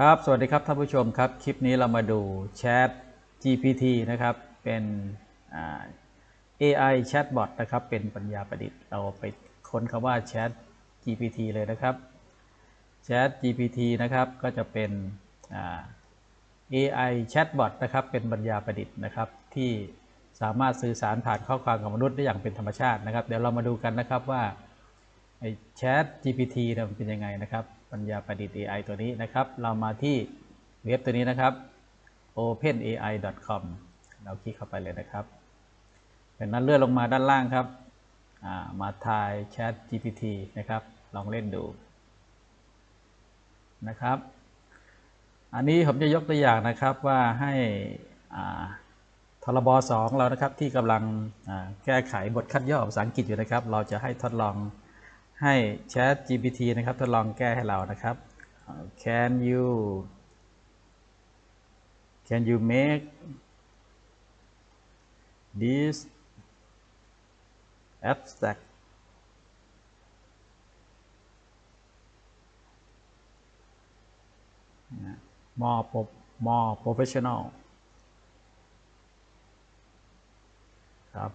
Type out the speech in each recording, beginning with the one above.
ครับ สวัสดีครับท่านผู้ชมครับ คลิปนี้เรามาดู Chat GPT นะครับ เป็น AI Chatbot นะครับ เป็นปัญญาประดิษฐ์ เราไปค้นคำว่า Chat GPT เลยนะครับ Chat GPT นะครับ ก็จะเป็น AI Chatbot นะครับ เป็นปัญญาประดิษฐ์นะครับ ที่สามารถสื่อสารผ่านข้อความกับมนุษย์ได้อย่างเป็นธรรมชาตินะครับ เดี๋ยวเรามาดูกันนะครับว่า ไอ้ Chat GPT นี่ยมันเป็นยังไงนะครับ ปัญญาประดิษฐ์ AI ตัวนี้นะครับ เรามาที่เว็บตัวนี้นะครับ openai.com เราคลิกเข้าไปเลยนะครับจากนั้นเลื่อนลงมาด้านล่างครับามาทาย Chat GPT นะครับ ลองเล่นดูนะครับ อันนี้ผมจะยกตัวอย่างนะครับว่าให้ทรบ2เรานะครับที่กำลังแก้ไขบทคัดย่อภาษาอังกฤษอยู่นะครับ เราจะให้ทดลอง ให้ Chat GPT นะครับทดลองแก้ให้เรานะครับ Can you Can you make this abstract more more professional ครับ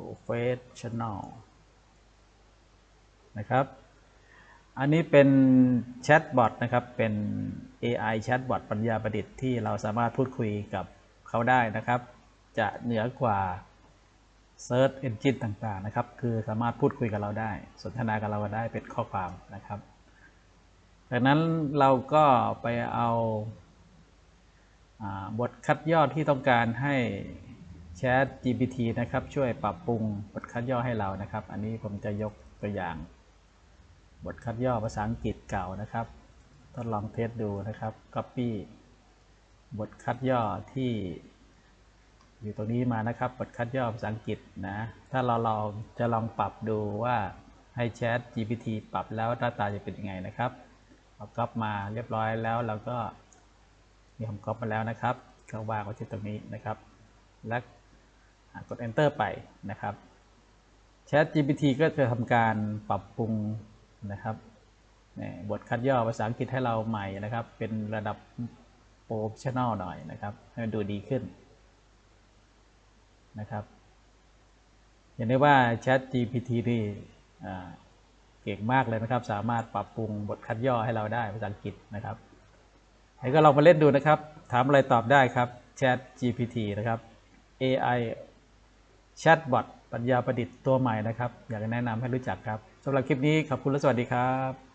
professional นะครับ อันนี้เป็นแชทบอทนะครับ เป็น AI แชทบอทปัญญาประดิษฐ์ที่เราสามารถพูดคุยกับเขาได้นะครับ จะเหนือกว่า Search Engine ต่างๆนะครับ คือสามารถพูดคุยกับเราได้ สนทนากับเราได้เป็นข้อความนะครับดังนั้นเราก็ไปเอาบทคัดย่อที่ต้องการให้ Chat GPT นะครับ ช่วยปรับปรุงบทคัดย่อให้เรานะครับ อันนี้ผมจะยกตัวอย่าง บทคัดย่อภาษาอังกฤษเก่านะครับ ทดลองเทสดูนะครับ Copy บทคัดย่อที่อยู่ตรงนี้มานะครับบทคัดย่อภาษาอังกฤษนะ ถ้าเราลองจะลองปรับดูว่าให้ Chat GPT ปรับแล้วหน้าตาจะเป็นยังไงนะครับเราก๊อปมาเรียบร้อยแล้วเราก็นี่ผมก๊อปมาแล้วนะครับ ก็วางไว้ที่ตรงนี้นะครับ และ กด enter ไปนะครับ Chat GPT ก็จะทำการปรับปรุงนะครับบทคัดย่อภาษาอังกฤษให้เราใหม่นะครับ เป็นระดับโปรเฟชชั่นอลหน่อยนะครับ ให้มันดูดีขึ้นนะครับเห็นได้ว่า Chat GPT นี่เก่งมากเลยนะครับ สามารถปรับปรุงบทคัดย่อให้เราได้ภาษาอังกฤษนะครับให้ก็ลองมาเล่นดูนะครับ ถามอะไรตอบได้ครับ Chat GPT นะครับ AI แชทบอทปัญญาประดิษฐ์ตัวใหม่นะครับ อยากแนะนำให้รู้จักครับสำหรับคลิปนี้ขอบคุณและสวัสดีครับ